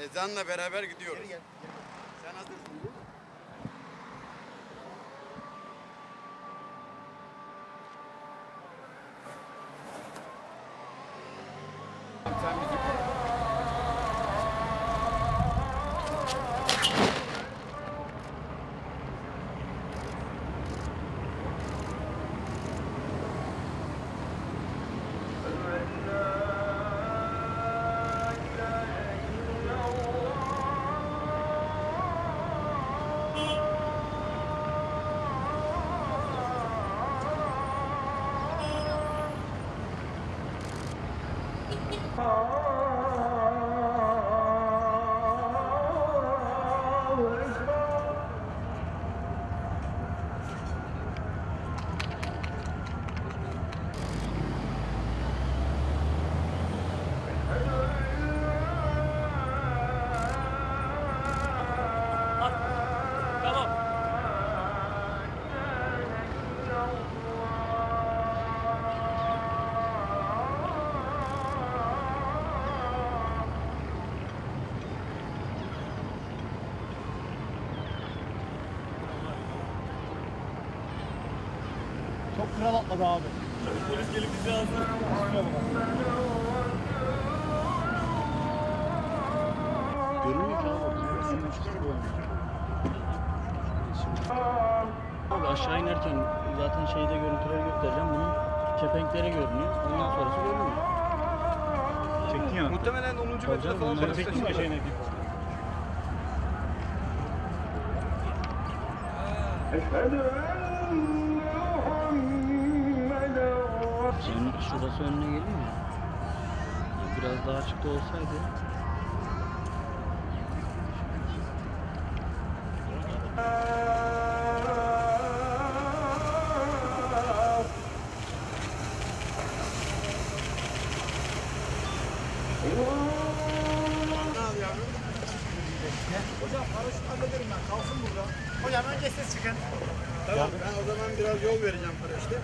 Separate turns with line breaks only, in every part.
Ezanla beraber gidiyoruz. Sen hazırsın değil mi? Sen müzik
Tamam.
Kral atladı abi.
Polis gelip bizi alsın.
Görünmüyor ki abi. Aşağı inerken zaten şeyde görüntüleri göstereceğim. Bunun kepenkleri görünüyor. Ondan sonrası görünmüyor.
Çektin ya.
Muhtemelen 10. metre
canım,
falan var.
Çektin mi aşağı inerken?
Şurası önüne geliyor ya. Biraz daha açıkta olsaydı.
Hocam önce siz çıkın.
Tamam ben o zaman biraz yol vereceğim paraşütte.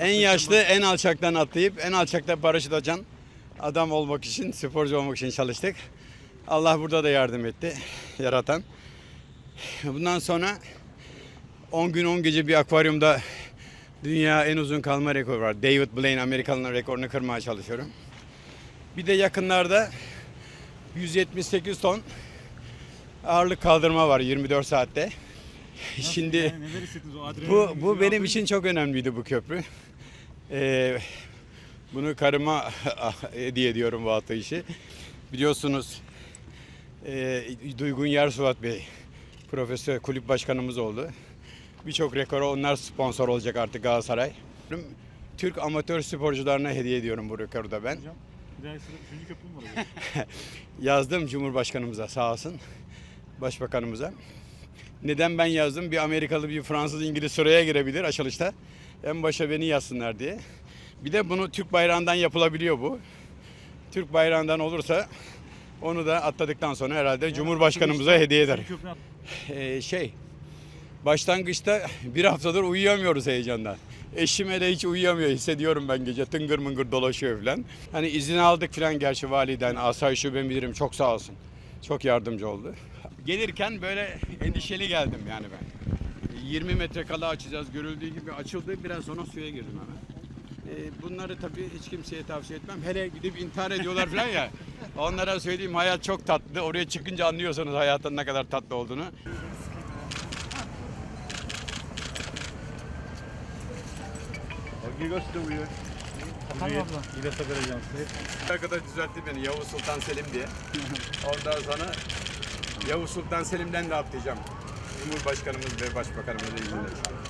En yaşlı en alçaktan atlayıp en alçakta paraşüt açan adam olmak için, sporcu olmak için çalıştık. Allah burada da yardım etti, yaratan. Bundan sonra 10 gün 10 gece bir akvaryumda dünya en uzun kalma rekoru var. David Blaine Amerikalı'nın rekorunu kırmaya çalışıyorum. Bir de yakınlarda 178 ton ağırlık kaldırma var 24 saatte. Şimdi
Yani neler hissettiniz o adrenalin?
bu, bu benim için çok önemliydi bu köprü. Ee, bunu karıma hediye ediyorum bu atlayışı. Biliyorsunuz e, Duygun Yersuvat Bey profesör kulüp başkanımız oldu. Birçok rekora onlar sponsor olacak artık Galatasaray. Türk amatör sporcularına hediye ediyorum bu rekoru da ben.
Hocam, Bir daha üçüncü köprü mü var?
Yazdım Cumhurbaşkanımıza sağ olsun. Başbakanımıza. Neden ben yazdım? Bir Amerikalı, bir Fransız, İngiliz sıraya girebilir açılışta. En başa beni yazsınlar diye. Bir de bunu Türk bayrağından yapılabiliyor bu. Türk bayrağından olursa onu da atladıktan sonra herhalde Cumhurbaşkanımıza hediye
at-
Ee, şey, başlangıçta bir haftadır uyuyamıyoruz heyecandan. Eşime de hiç uyuyamıyor hissediyorum ben gece tıngır mıngır dolaşıyor falan. Hani izin aldık falan gerçi validen, asayiş şube müdürüm çok sağ olsun. Çok yardımcı oldu. Gelirken böyle endişeli geldim yani ben. 20 metre kala açacağız görüldüğü gibi açıldı biraz sonra suya girdim hemen. Ee, bunları tabii hiç kimseye tavsiye etmem. Hele gidip intihar ediyorlar falan ya. Onlara söyleyeyim hayat çok tatlı. Oraya çıkınca anlıyorsunuz hayatın ne kadar tatlı olduğunu.
Haber Ajansı.
Arkadaş düzeltti beni Yavuz Sultan Selim diye. Ondan sonra Yavuz Sultan Selim'den de atlayacağım. Cumhurbaşkanımız ve Başbakanımız izniyle.